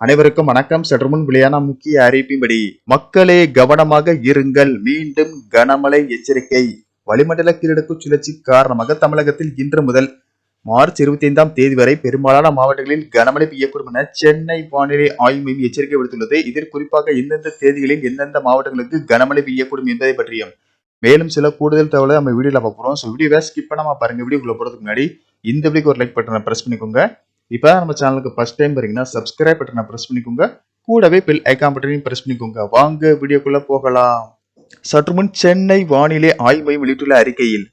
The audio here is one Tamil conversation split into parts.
அனைவருக்கும் வணக்கம். சற்று முன் வெளியான முக்கிய அறிவிப்பின்படி மக்களே கவனமாக இருங்கள். மீண்டும் கனமழை எச்சரிக்கை. வளிமண்டல கீழடுக்கு சுழற்சி காரணமாக தமிழகத்தில் இன்று முதல் மார்ச் இருபத்தி ஐந்தாம் தேதி வரை பெரும்பாலான மாவட்டங்களில் கனமழை பெய்யக்கூடும் என சென்னை வானிலை ஆய்வு மையம் எச்சரிக்கை விடுத்துள்ளது. இதில் குறிப்பாக எந்தெந்த தேதிகளில் எந்தெந்த மாவட்டங்களுக்கு கனமழை பெய்யக்கூடும் என்பதை பற்றியும் மேலும் சில கூடுதல் தகவலை நம்ம வீடியோவில் பார்க்குறோம் ஸோ வீடியோவை ஸ்கிப் பண்ணாமல் பாருங்க. வீடியோக்குள்ள போகிறதுக்கு முன்னாடி இந்த வீடியோக்கு ஒரு லைக் பட்டனை பிரஸ் பண்ணிக்கோங்க. இப்போ நம்ம சேனலுக்கு ஃபஸ்ட் டைம் வரீங்கன்னா சப்ஸ்கிரைப் பட்டனை ப்ரெஸ் பண்ணிக்கோங்க. கூடவே பெல் ஐக்கான் பட்டனையும் ப்ரெஸ் பண்ணிக்கோங்க. வாங்க வீடியோக்குள்ளே போகலாம். சற்று முன் சென்னை வானிலை ஆய்வு மையம் வெளியிட்டுள்ள அறிக்கையில்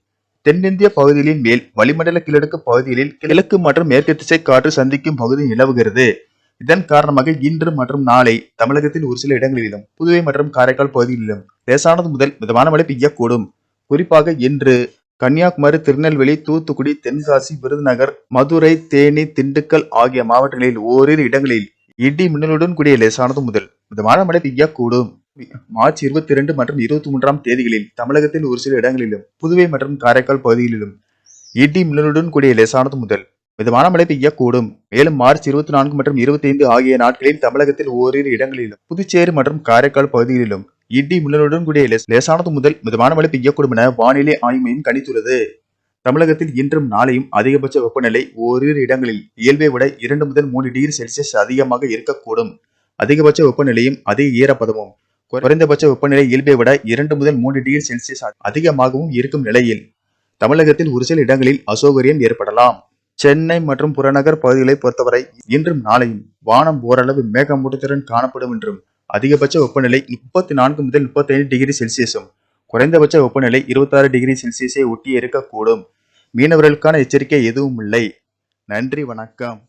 தென்னிந்திய பகுதிகளின் மேல் வளிமண்டல கிழக்கு பகுதிகளில் கிழக்கு மற்றும் மேற்கு திசை காற்று சந்திக்கும் பகுதி நிலவுகிறது. இதன் காரணமாக இன்று மற்றும் நாளை தமிழகத்தில் ஒரு சில இடங்களிலும் புதுவை மற்றும் காரைக்கால் பகுதிகளிலும் லேசானது முதல் மிதமான மழை பெய்யக்கூடும். குறிப்பாக இன்று கன்னியாகுமரி திருநெல்வேலி தூத்துக்குடி தென்காசி விருதுநகர் மதுரை தேனி திண்டுக்கல் ஆகிய மாவட்டங்களில் ஓரிரு இடங்களில் இடி மின்னலுடன் கூடிய லேசானது முதல். மிதமான மழை பெய்யக்கூடும். மார்ச் இருபத்தி இரண்டு மற்றும் இருபத்தி மூன்றாம் தேதிகளில் தமிழகத்தில் ஒரு சில இடங்களிலும் புதுவை மற்றும் காரைக்கால் பகுதிகளிலும் இடி மின்னலுடன் கூடிய லேசானது முதல். மிதமான மழை பெய்யக்கூடும். மேலும் மார்ச் இருபத்தி நான்கு மற்றும் இருபத்தி ஐந்து ஆகிய நாட்களில் தமிழகத்தில் ஓரிரு இடங்களிலும் புதுச்சேரி மற்றும் காரைக்கால் பகுதிகளிலும் இடி மின்னலுடன் கூடிய லேசானது முதல் மிதமான மழை பெய்யக்கூடும் என வானிலை ஆய்வு மையம் கணித்துள்ளது தமிழகத்தில் இன்றும் நாளையும் அதிகபட்ச வெப்பநிலை ஓரிரு இடங்களில் இயல்பை விட இரண்டு முதல் மூன்று டிகிரி செல்சியஸ் அதிகமாக இருக்கக்கூடும். அதிகபட்ச வெப்பநிலையும் அதிக ஈரப்பதமும். குறைந்தபட்ச வெப்பநிலை இயல்பை விட இரண்டு முதல் மூன்று டிகிரி செல்சியஸ் அதிகமாகவும் இருக்கும் நிலையில் தமிழகத்தில் ஒரு சில இடங்களில் அசௌகரியம் ஏற்படலாம். சென்னை மற்றும் புறநகர் பகுதிகளை பொறுத்தவரை இன்றும் நாளையும் வானம் ஓரளவு மேகமூட்டத்துடன் காணப்படும் என்றும் அதிகபட்ச வெப்பநிலை முப்பத்தி நான்கு முதல் முப்பத்தைந்து டிகிரி செல்சியஸும் குறைந்தபட்ச வெப்பநிலை இருபத்தாறு டிகிரி செல்சியஸை ஒட்டி இருக்கக்கூடும் மீனவர்களுக்கான எச்சரிக்கை எதுவும் இல்லை நன்றி வணக்கம்.